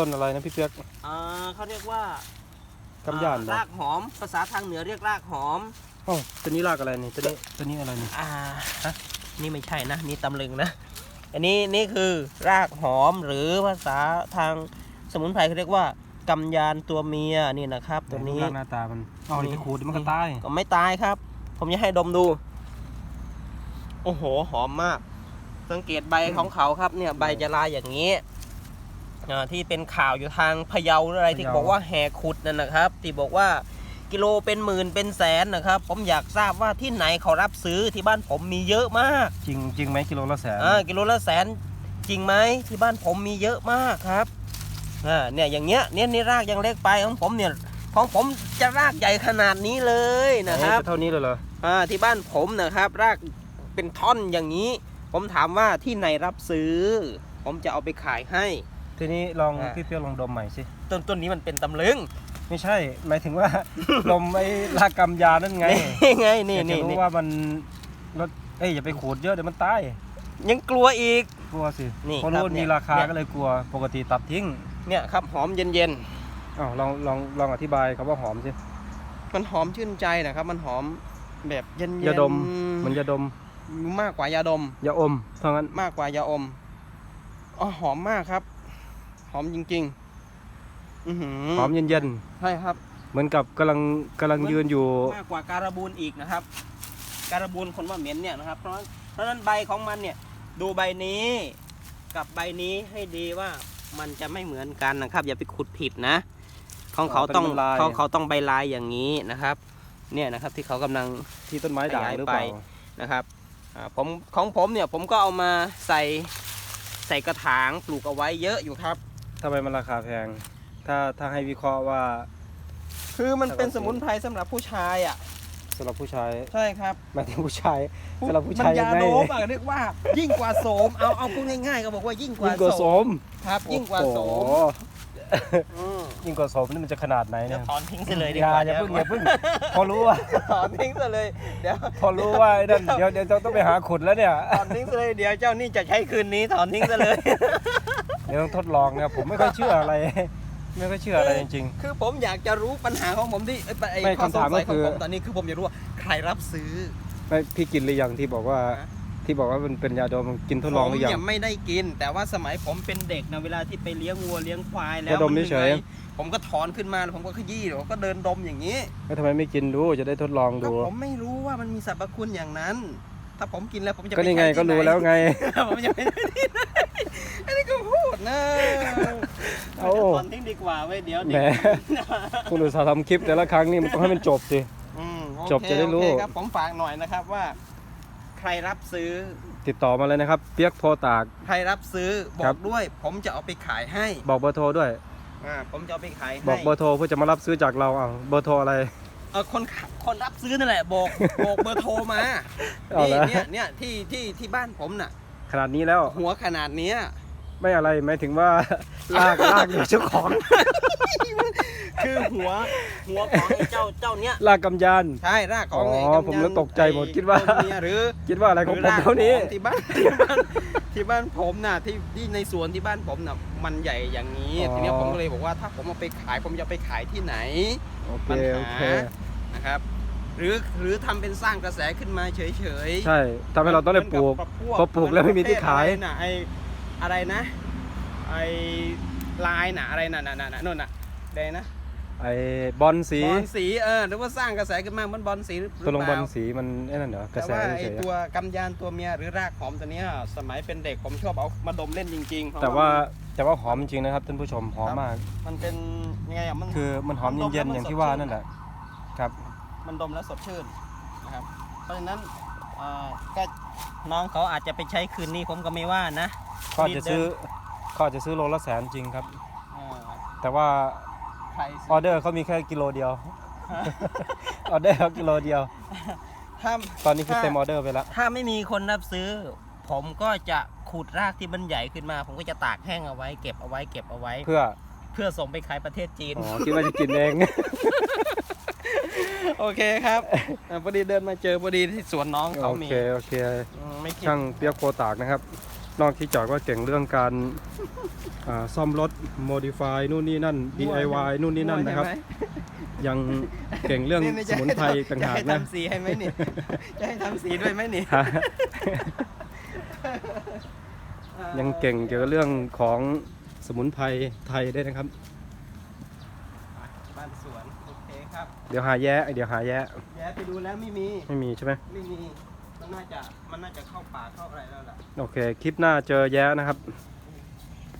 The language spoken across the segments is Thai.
ต้นอะไรนะพี่เปียกอ่าเขาเรียกว่ากำยานอ่บ่รากหอม ภาษาทางเหนือเรียกรากหอมอ๋อตัวนี้รากอะไรนี่ตัวนี้ตัวนี้อะไรนี่อ่าฮะนี่ไม่ใช่นะ นี่ตำลึงนะ อันนี้นี่คือรากหอมหรือภาษาทางสมุนไพรเขาเรียกว่ากำยานตัวเมียนี่นะครับ ตัวนี้รากหน้าตามันอ๋อนี่จะขูดเดี๋ยวมันก็ตายก็ไม่ตายครับ ผมจะให้ดมดู โอ้โหหอมมาก สังเกตใบของเขาครับเนี่ยใบจะลายอย่างนี้อ่า ที่เป็นข่าวอยู่ทางพะเยาหรืออะไรที่บอกว่าแหกขุดนั่นนะครับ ที่บอกว่ากิโลเป็นหมื่นเป็นแสนนะครับ ผมอยากทราบว่าที่ไหนเขารับซื้อที่บ้านผมมีเยอะมากจริงจริงไหมกิโลละแสนอ่ากิโลละแสนจริงไหมที่บ้านผมมีเยอะมากครับอ่าเนี่ยอย่างเงี้ยเนี่ยนี่รากยังเล็กไปของผมเนี่ยของผมจะรากใหญ่ขนาดนี้เลยนะครับจะเท่านี้เลยเหรออ่าที่บ้านผมนะครับ รากเป็นท่อนอย่างนี้ ผมถามว่าที่ไหนรับซื้อ ผมจะเอาไปขายให้ ทีนี้ลองอ่า พี่เปียกลองดมใหม่สิ ต้นต้นนี้มันเป็นตำลึงไม่ใช่ หมายถึงว่าดมไอ้รากกำยานั่นไงนี่ไงนี่อยากจะนี่รู้นี่ว่ามันรสเอ้ยอย่าไปขูดเยอะเดี๋ยวมันตาย ยังกลัวอีก กลัวสินี่เพราะครัรู้บว่าเนี่มียราคาเนี่ย ก็เลยกลัว ปกติตัดทิ้งเนี่ยครับหอมเย็นอ้าวลองลองลองอธิบายคำว่าหอมสิ ๆ มันหอมชื่นใจนะครับ มันหอมแบบเย็นๆยาดมมันยาดม มากกว่ายาดม ยาอมเท่านั้น มากกว่ายาอมอ๋อหอมมากครับ หอมจริงๆอือหือหอมเย็นใช่ครับ ๆ เหมือนกับกำลังกำลังยืนอยู่ มากกว่าการบูนอีกนะครับ การบูนคนว่าเหม็นเนี่ยนะครับ เพราะเพราะฉะนั้นใบของมันเนี่ยดูใบนี้กับใบนี้ให้ดีว่ามันจะไม่เหมือนกันนะครับ อย่าไปขุดผิดนะ ของเขาต้องเป็นลาย เขาเขาต้องใบลายอย่างนี้นะครับ เนี่ยนะครับที่เขากำลัง ที่ต้นไม้ด่างหรือเปล่า ขยายไป นะครับอ่าผมของผมเนี่ยผมก็เอามาใส่ใส่กระถางปลูกเอาไว้เยอะอยู่ครับ ทำไมมันราคาแพง ถ้าถ้าให้วิเคราะห์ว่า คือมันเป็นแต่ก็สมุนไพรสำหรับผู้ชายอะ สำหรับผู้ชายใช่ครับหมายถึงผู้ชายสำหรับผู้ชายมันยัยางไงโดมอะเรียกว่า ยิ่งกว่าโสมเอาเอาพูดง่ายๆก็บอกว่ายิ่งกว่ายิ่งกว่าโสมครับ ยิ่งกว่าโสโอ้มโหอืมยิ่งกว่าโสมนี่มันจะขนาดไหนเดี๋เนี่ยวยถอนทิ้งซะเลยดีอกย่าว่าอย่าเพิ่งอดี๋ย่าวเพิ่งพอรู้ว่า ถอนทิ้งซะเลยเดี๋ยวพอรู้ว่าไอ้นั่นเดี๋ยวเดี๋ยวต้องไปหาขุดแล้วเนี่ย ถอนทิ้งซะเลยเดี๋ยวเจ้านี่จะใช้คืนนี้ถอนทิ้งซะเลยเดี๋ยวต้องทดลองนะครับผมไม่ค่อยเชื่ออะไร ไม่ค่อยเชื่ออะไรจริง คือผมอยากจะรู้ปัญหาของผมที่ไอ้ไอ้ไม่ข้อสคำถามงสัยก็ขคือองผมตอนนี้คือผมอยากรู้ว่าใครรับซื้อ ๆไม่พี่กินหรือยังที่บอกว่า ฮะ ที่บอกว่ามันเป็นยาดมกินทดลองหรือยัผมงเนี่ยไม่ได้กิน แต่ว่าสมัยผมเป็นเด็กนะเวลาที่ไปเลี้ยงวัวเลี้ยงควายแล้ก็วดมนเฉย หนื่อผมก็ถอนขึ้นมาแล้วผมก็ขยี้แล้วก็เดินดมอย่างนี้แล้วทำไมไม่กินดูจะได้ทดลองก็ดู ผมไม่รู้ว่ามันมีสรรพคุณอย่างนั้น ถ้าผมกินแล้วผมจะก็นี่ไงปใช้ก็ที่หรู้แล้วไงผมจะไม่ได้ที่ไหน อันนี้ก็พูดนะเอ้าถอนทิ้งดีกว่าไว้ยเดี๋ยวแหมเดี๋ยวคุณอุตส่าห์ทำคลิปแต่ละครั้งนี่มันต้องให้มันจบสิ อืมโอเคจบจะได้รู้ โอเคครับผมฝากหน่อยนะครับว่า ใครรับซื้อ ติดต่อมาเลยนะครับ เปียกโพตาก ใครรับซื้อบครัอบกด้วย ผมจะเอาไปขายให้บอกเบอร์โทรด้วย อ่าผมจะเอาไปขายให้บอกเบอร์โทรเพื่อจะมารับซื้อจากเราอะเบอร์โทรอะไร เออคนขับคนรับซื้อนั่นแหละบอกบอกเบอร์โทรมาเอานี่ละ เนี่ยเนี่ยที่ที่ที่บ้านผมน่ะ ขนาดนี้แล้ว หัวขนาดเนี้ย ไม่อะไรหมายถึงว่า ลากลากอยู่เจ้าของ คือหัวหัวของไอ้เจ้าเจ้าเนี้ยลากกำยาน ใช่รากของอ๋อไอ้กำยันผมแล้วตกใจหมดไอ้คิดว่าต้นเมียหรือคิดว่าอะไรของหผมเท่านี้ของที่บ้านที่บ้านที่บ้านผมน่ะที่ที่ในสวนที่บ้านผมน่ะมันใหญ่อย่างนี้อ๋อ ทีเนี้ยผมก็เลยบอกว่าถ้าผมเอาไปขายผมจะไปขายที่ไหน โอเคปัญโอหาเคนะครับ หรือหรือทำเป็นสร้างกระแสขึ้นมาเฉยๆใช่ทำให้เราต้องได้ปลูกเหมือนบพวพอปลูกแล้วไม่มีที่ขายประเภทอะไรน่ะไอ อะไรนะไอลายน่ะอะไรน่ะน่ะน่ะน่ะนู่นน่ะใดนะไอ้บอลสีบอลสีเออหรือว่าสร้างกระแสขึ้นมาเหมันบอลสีหรือตกลงเปบอลล่าสีมันไอ้นั่นเหรอกระแต่แสว่าไอเฉยตัวกำยานตัวเมียหรือรากหอมตัวเนี้ยสมัยเป็นเด็กผมชอบเอามาดมเล่นจริงๆเพระๆแต่ว่าแต่ว่าหอมจริงนะครับท่านผู้ชมหอมมาก มันเป็นยังไงอะมัน คือมันหอมมันดมเย็นๆแล้วมันอย่างที่สดว่าชื่นนั่นแหละครับ มันดมแล้วสดชื่นนะครับ เพราะฉะนั้นอ่าก็น้องเขาอาจจะไปใช้คืนนี้ผมก็ไม่ว่านะ ก็จะซื้อก็จะซื้อโลละแสนจริงครับอ่าแต่ว่าใครออเดอร์เขามีแค่กิโลเดียวออเดอร์เขากิโลเดียวถ้าตอนนี้คือเต็มออเดอร์ไปแล้ว ถ้าไม่มีคนรับซื้อ ผมก็จะขุดรากที่มันใหญ่ขึ้นมา ผมก็จะตากแห้งเอาไว้ เก็บเอาไว้เก็บเอาไว้ เพื่อเพื่อส่งไปขายประเทศจีนอ๋อคิดว่าจะกินเอง โอเคครับอ่าพอดีเดินมาเจอพอดีที่สวนน้องเขาโอมีเคโอเคอืมไม่คิดช่างเปียกโคตากนะครับ นอกที่จากว่าเก่งเรื่องการอ่าซ่อมรถ modify นู่นนี่นั่น DIY นู่นนี่นั่นนะครับ ยังเก่งเรื่องสมุนไพรต่างหากจะให้นะ ทำสีให้ไหมนี่ จะให้ทำสีด้วยไหมนี่ฮะยังเก่งเกี่ยวกับเรื่องของสมุนไพรไทยได้วยนะครับ บ้านสวน โอเคครับ เดี๋ยวหาแย้เดี๋ยวหาแย้แย่ไปดูแล้วไม่มี ไม่มีใช่ไหมไม่มีมั นน่าจะมันน่าจะเข้าป่าเข้าอะไรแล้วล่ะโอเค คลิปหน้าเจอแย้นะครับ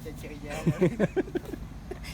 จะเจอแย่แล้ว